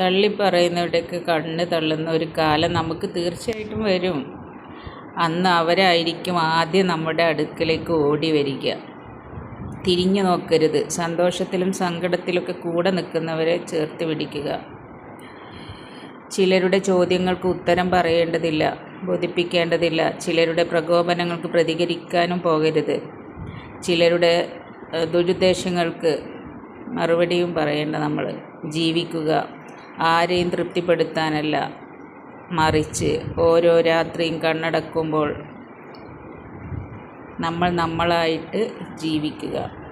തള്ളിപ്പറയുന്നവരുടെയൊക്കെ കണ്ണ് തള്ളുന്ന ഒരു കാലം നമുക്ക് തീർച്ചയായിട്ടും വരും. അന്ന് അവരായിരിക്കും ആദ്യം നമ്മുടെ അടുക്കലേക്ക് ഓടി വരിക. തിരിഞ്ഞു നോക്കരുത്. സന്തോഷത്തിലും സങ്കടത്തിലൊക്കെ കൂടെ നിൽക്കുന്നവരെ ചേർത്ത് പിടിക്കുക. ചിലരുടെ ചോദ്യങ്ങൾക്ക് ഉത്തരം പറയേണ്ടതില്ല ബോധിപ്പിക്കേണ്ടതില്ല. ചിലരുടെ പ്രകോപനങ്ങൾക്ക് പ്രതികരിക്കാനും പോകരുത്. ചിലരുടെ ദുരുദ്ദേശങ്ങൾക്ക് മറുപടിയും പറയേണ്ട നമ്മൾ. ജീവിക്കുക. ആരെയും തൃപ്തിപ്പെടുത്താനല്ല. മറിച്ച് ഓരോ രാത്രിയും കണ്ണടക്കുമ്പോൾ നമ്മൾ നമ്മളായിട്ട് ജീവിക്കുക.